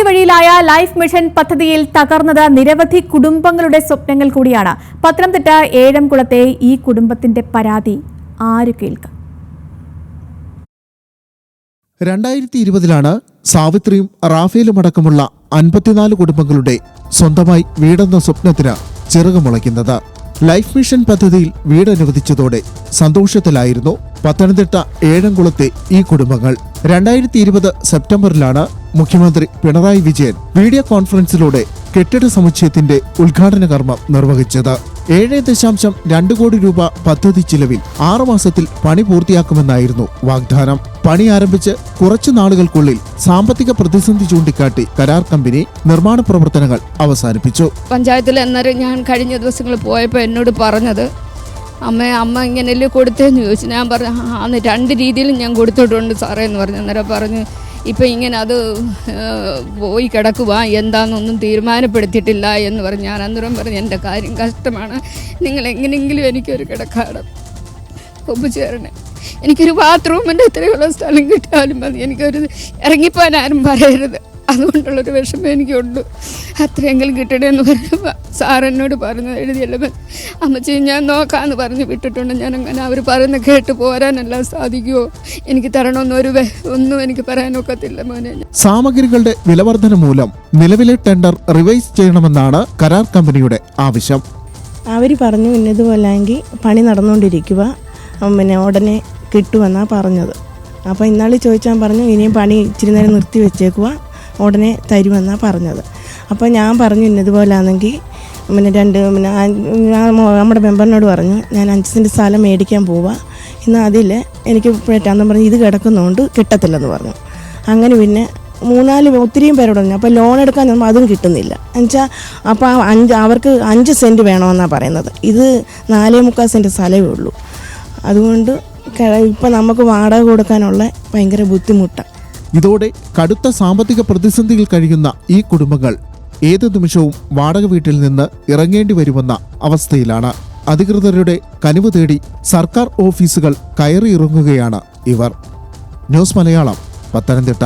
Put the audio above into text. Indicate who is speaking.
Speaker 1: പാതി വഴിയിലായ life mission പദ്ധതിയിൽ തകർന്നത് നിരവധി കുടുംബങ്ങളുടെ സ്വപ്നങ്ങൾ കൂടിയാണ്. പത്തനംതിട്ട ഏഴംകുളത്തെ ഈ കുടുംബത്തിന്റെ പരാതി ആര് കേൾക്കാം?
Speaker 2: രണ്ടായിരത്തി ഇരുപതിലാണ് സാവിത്രിയും റാഫേലും അടക്കമുള്ള അൻപത്തിനാല് കുടുംബങ്ങളുടെ സ്വന്തമായി വീടെന്ന സ്വപ്നത്തിന് ചിറകുമുളയ്ക്കുന്നത് ലൈഫ് മിഷൻ പദ്ധതിയിൽ വീട് അനുവദിച്ചതോടെ സന്തോഷത്തിലായിരുന്നു പത്തനംതിട്ട ഏഴംകുളത്തെ ഈ കുടുംബങ്ങൾ. രണ്ടായിരത്തി ഇരുപത് സെപ്റ്റംബറിലാണ് മുഖ്യമന്ത്രി പിണറായി വിജയൻ വീഡിയോ കോൺഫറൻസിലൂടെ കെട്ടിട സമുച്ചയത്തിന്റെ ഉദ്ഘാടന കർമ്മം നിർവഹിച്ചത്. ഏഴ് ദശാംശം രണ്ട് കോടി രൂപ പദ്ധതി ചിലവിൽ ആറു മാസത്തിൽ പണി പൂർത്തിയാക്കുമെന്നായിരുന്നു വാഗ്ദാനം. പണി ആരംഭിച്ച് കുറച്ചു നാളുകൾക്കുള്ളിൽ സാമ്പത്തിക പ്രതിസന്ധി ചൂണ്ടിക്കാട്ടി കരാർ കമ്പനി നിർമ്മാണ പ്രവർത്തനങ്ങൾ അവസാനിപ്പിച്ചു.
Speaker 3: പഞ്ചായത്തിൽ എന്നാലും ഞാൻ കഴിഞ്ഞ ദിവസങ്ങൾ പോയപ്പോൾ എന്നോട് പറഞ്ഞത് അമ്മ അമ്മ ഇങ്ങനെയല്ലേ കൊടുത്തതെന്ന് ചോദിച്ചു. ഞാൻ പറഞ്ഞു "ആ, അന്ന് രണ്ട് രീതിയിലും ഞാൻ കൊടുത്തിട്ടുണ്ട് സാറേ എന്ന് പറഞ്ഞു. അന്നേരം പറഞ്ഞു ഇപ്പം ഇങ്ങനെ അത് പോയി കിടക്കുക എന്താണെന്നൊന്നും തീരുമാനപ്പെടുത്തിയിട്ടില്ല എന്ന് പറഞ്ഞു. ഞാൻ അന്നേരം പറഞ്ഞു എന്റെ കാര്യം കഷ്ടമാണ്. നിങ്ങൾ എങ്ങനെയെങ്കിലും എനിക്കൊരു കിടക്കാടം ഒപ്പുചേരണേ. എനിക്കൊരു ബാത്റൂമിന്റെ ഇത്രയുള്ള സ്ഥലം കിട്ടിയാലും മതി. എനിക്കൊരു ഇറങ്ങിപ്പോൻ ആരും പറയരുത്. അതുകൊണ്ടുള്ളൊരു വിഷമം എനിക്കുണ്ട്. അത്രയെങ്കിലും കിട്ടണമെന്ന് പറഞ്ഞപ്പോൾ സാർ എന്നോട് പറഞ്ഞു എഴുതിയല്ലോ അമ്മച്ചി ഞാൻ നോക്കാമെന്ന് പറഞ്ഞ് വിട്ടിട്ടുണ്ട്. ഞാൻ അങ്ങനെ അവർ പറയുന്ന കേട്ട് പോരാനെല്ലാം സാധിക്കുമോ എനിക്ക് തരണമെന്ന് ഒരു ഒന്നും എനിക്ക് പറയാനൊക്കത്തില്ല മോനെ.
Speaker 2: സാമഗ്രികളുടെ വിലവർധന മൂലം നിലവിലെ ടെൻഡർ റിവൈസ് ചെയ്യണമെന്നാണ് കരാർ കമ്പനിയുടെ ആവശ്യം.
Speaker 4: അവർ പറഞ്ഞു ഇന്നതുപോലെങ്കിൽ പണി നടന്നുകൊണ്ടിരിക്കുക പിന്നെ ഉടനെ കിട്ടുമെന്നാണ് പറഞ്ഞത്. അപ്പോൾ ഇന്നാൾ ചോദിച്ചാൽ പറഞ്ഞു ഇനിയും പണി ഇച്ചിരി നേരം നിർത്തി വെച്ചേക്കുക ഉടനെ തരുമെന്നാണ് പറഞ്ഞത്. അപ്പോൾ ഞാൻ പറഞ്ഞു ഇന്നതുപോലാണെങ്കിൽ പിന്നെ രണ്ട് പിന്നെ നമ്മുടെ മെമ്പറിനോട് പറഞ്ഞു ഞാൻ അഞ്ച് സെന്റ് സ്ഥലം മേടിക്കാൻ പോവാ. ഇന്ന് അതിൽ എനിക്ക് പറ്റാന്ന് പറഞ്ഞു ഇത് കിടക്കുന്നതുകൊണ്ട് കിട്ടത്തില്ലെന്ന് പറഞ്ഞു. അങ്ങനെ പിന്നെ മൂന്നാൽ ഒത്തിരിയും പേരോട് പറഞ്ഞു അപ്പോൾ ലോൺ എടുക്കാൻ നമ്മൾ അതും കിട്ടുന്നില്ല. എന്നുവെച്ചാൽ അപ്പോൾ അഞ്ച് അവർക്ക് അഞ്ച് സെന്റ് വേണമെന്നാണ് പറയുന്നത്. ഇത് നാലേ മുക്കാൽ സെന്റ് സ്ഥലമേ ഉള്ളൂ. അതുകൊണ്ട് ഇപ്പം നമുക്ക് വാടക കൊടുക്കാനുള്ള ഭയങ്കര ബുദ്ധിമുട്ടാണ്
Speaker 2: ഇതോടെ കടുത്ത സാമ്പത്തിക പ്രതിസന്ധിയിൽ കഴിയുന്ന ഈ കുടുംബങ്ങൾ ഏത് നിമിഷവും വാടക വീട്ടിൽ നിന്ന് ഇറങ്ങേണ്ടി വരുമെന്ന അവസ്ഥയിലാണ്. അധികൃതരുടെ കനിവ് തേടി സർക്കാർ ഓഫീസുകൾ കയറിയിറങ്ങുകയാണ് ഇവർ. ന്യൂസ് മലയാളം പത്തനംതിട്ട.